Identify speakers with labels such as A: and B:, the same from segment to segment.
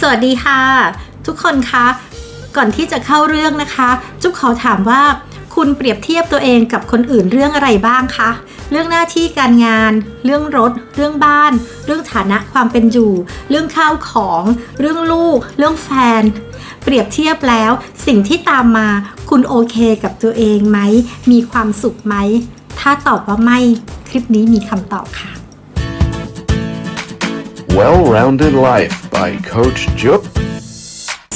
A: สวัสดีค่ะ ทุกคนคะก่อนที่จะเข้าเรื่องนะคะ จุ๊บขอถามว่า คุณเปรียบเทียบตัวเองกับคนอื่นเรื่องอะไรบ้างคะเรื่องหน้าที่การงาน เรื่องรถ เรื่องบ้าน เรื่องฐานะความเป็นอยู่ เรื่องข้าวของ เรื่องลูก เรื่องแฟน เปรียบเทียบแล้วสิ่งที่ตามมาคุณโอเคกับตัวเองไหม มีความสุขไหม ถ้าตอบว่าไม่ คลิปนี้มีคำตอบค่ะ
B: Well-Rounded Life by Coach Jup.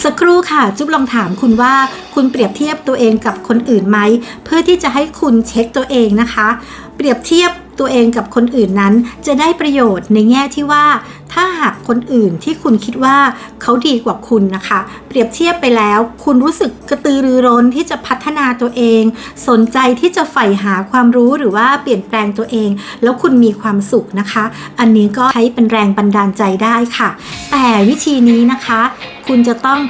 A: สักครู่ค่ะ จุ๊บลองถามคุณว่าคุณเปรียบเทียบตัวเองกับคนอื่นไหม เพื่อที่จะให้คุณเช็คตัวเองนะคะ เปรียบเทียบตัวเองกับคนอื่นนั้น จะได้ประโยชน์ในแง่ที่ว่า ถ้าหากคนอื่นที่คุณคิดว่าเขาดีกว่าคุณนะคะ เปรียบเทียบไปแล้ว คุณรู้สึกกระตือรือร้นที่จะพัฒนาตัวเอง สนใจที่จะใฝ่หาความรู้หรือว่าเปลี่ยนแปลงตัวเอง แล้วคุณมีความสุขนะคะ อันนี้ก็ใช้เป็นแรงบันดาลใจได้ค่ะ แต่วิธีนี้นะคะ คุณจะต้อง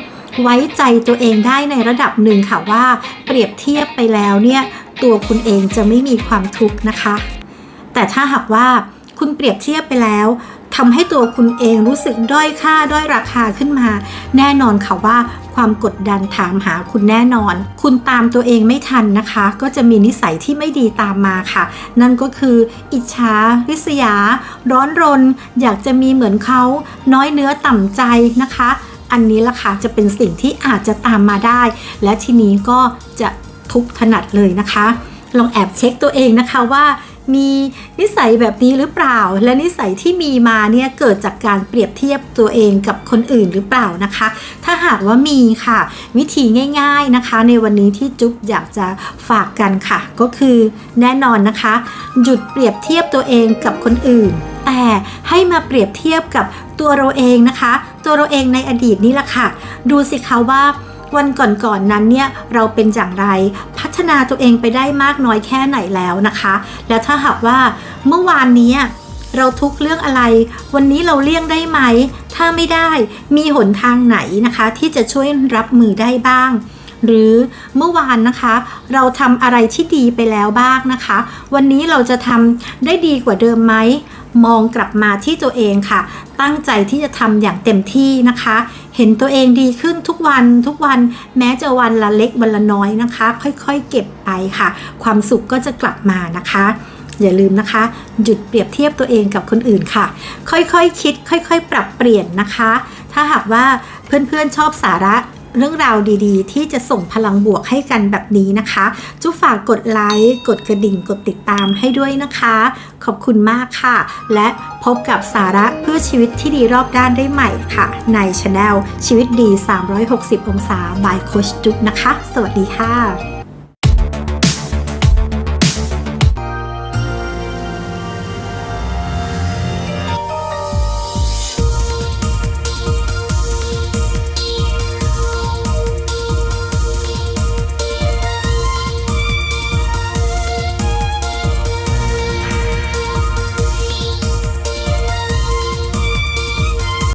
A: ไว้ใจตัวเองได้ในระดับหนึ่งค่ะว่าเปรียบเทียบไปแล้วเนี่ยตัวคุณเองจะไม่มีความทุกข์นะคะ แต่ถ้าหากว่าคุณเปรียบเทียบไปแล้ว ทำให้ตัวคุณเองรู้สึกด้อยค่าด้อยราคาขึ้นมา แน่นอนค่ะว่าความกดดันถามหาคุณแน่นอน คุณตามตัวเองไม่ทันนะคะ ก็จะมีนิสัยที่ไม่ดีตามมาค่ะ นั่นก็คืออิจฉาริษยา ร้อนรน อยากจะมีเหมือนเขาน้อยเนื้อต่ำใจนะคะ อันนี้ล่ะค่ะจะเป็นสิ่งที่อาจจะตามมาได้ และทีนี้ก็จะทุกข์ถนัดเลยนะคะ ลองแอบเช็คตัวเองนะคะว่า มีนิสัยแบบนี้หรือเปล่า และนิสัยที่มีมาเนี่ยเกิดจากการเปรียบเทียบตัวเองกับคนอื่นหรือเปล่านะคะ ถ้าหากว่ามีค่ะ วิธีง่าย ๆนะคะ ในวันนี้ที่จุ๊บอยากจะฝากกันค่ะ ก็คือแน่นอนนะคะ หยุดเปรียบเทียบตัวเองกับคนอื่น แต่ให้มาเปรียบเทียบกับตัวเราเองนะคะ ตัวเราเองในอดีตนี่แหละค่ะ ดูสิคะว่า วันก่อนๆนนั้นเนี่ยเราเป็นอย่างไรพัฒนาตัวเองไปได้มากน้อยแค่ไหนแล้วนะคะ และถ้าหากว่าเมื่อวานนี้เราทุกเรื่องอะไร วันนี้เราเลี่ยงได้ไหม ถ้าไม่ได้มีหนทางไหนนะคะ ที่จะช่วยรับมือได้บ้าง หรือเมื่อวานนะคะ เราทำอะไรที่ดีไปแล้วบ้างนะคะ วันนี้เราจะทำได้ดีกว่าเดิมไหม มองกลับมาที่ตัวเองค่ะ ตั้งใจที่จะทำอย่างเต็มที่นะคะ เห็นตัวเองดีขึ้นทุกวันทุกวันแม้จะวันละเล็กวันละน้อยนะคะ ค่อยๆเก็บไปค่ะ ความสุขก็จะกลับมานะคะอย่าลืมนะคะ หยุดเปรียบเทียบตัวเองกับคนอื่นค่ะ ค่อยๆคคิด ค่อย ๆ ปรับเปลี่ยนนะคะ ถ้าหากว่าเพื่อนๆชอบสาระ เรื่องราวดีๆ ที่จะส่งพลังบวกให้กันแบบนี้นะคะจุ๊ฝากกดไลค์กดกระดิ่งกดติดตามให้ด้วยนะคะ ขอบคุณมากค่ะ และพบกับสาระเพื่อชีวิตที่ดีรอบด้านได้ใหม่ค่ะ ในช anel ชีวิตดี 360 องศาบายโคชจุ๊บนะคะ สวัสดีค่ะ